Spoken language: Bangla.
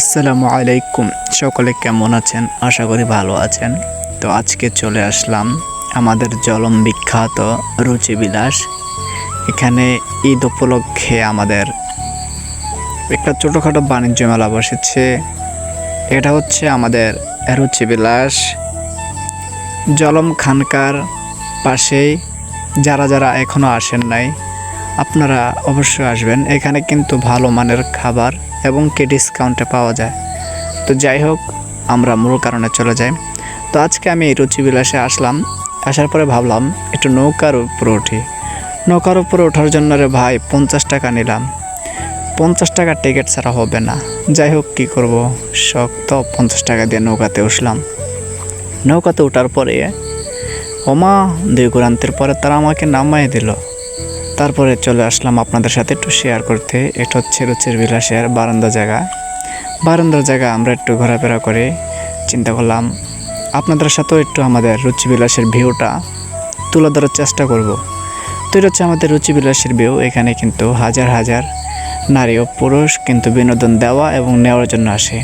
আসসালামু আলাইকুম। সকলে কেমন আছেন? আশা করি ভালো আছেন। তো আজকে চলে আসলাম আমাদের জলম বিখ্যাত রুচি বিলাস এখানে ঈদ উপলক্ষে আমাদের একটা ছোটোখাটো বাণিজ্য মেলা বসেছে। এটা হচ্ছে আমাদের রুচি বিলাস জলম খানকার পাশেই যারা যারা এখনও আসেন নাই আপনারা অবশ্যই আসবেন। এখানে কিন্তু ভালো মানের খাবার এবং কি ডিসকাউন্টে পাওয়া যায়। তো যাই হোক, আমরা মূল কারণে চলে যাই। তো আজকে আমি এই রুচি বিলাসে আসলাম। আসার পরে ভাবলাম, একটু নৌকার উপরে উঠি। নৌকার উপরে ওঠার জন্য রে ভাই, পঞ্চাশ টাকা নিলাম। পঞ্চাশ টাকা টিকিট ছাড়া হবে না। যাই হোক, কী করব? শখ তো, পঞ্চাশ টাকা দিয়ে নৌকাতে উঠলাম। নৌকাতে ওঠার পরে, ওমা, দুই ঘুরান্তের পরে তারা আমাকে নামাই দিল। তারপরে চলে আসলাম আপনাদের সাথে একটু শেয়ার করতে। এটা হচ্ছে রুচির বিলাসের বারান্দা জায়গা। বারান্দার জায়গা আমরা একটু ঘোরাফেরা করে চিন্তা করলাম, আপনাদের সাথেও একটু আমাদের রুচি বিলাসের ভিউটা তুলে ধরার চেষ্টা করব। তো এটা হচ্ছে আমাদের রুচি বিলাসের ভিউ, এখানে কিন্তু হাজার হাজার নারী ও পুরুষ কিন্তু বিনোদন দেওয়া এবং নেওয়ার জন্য আসে।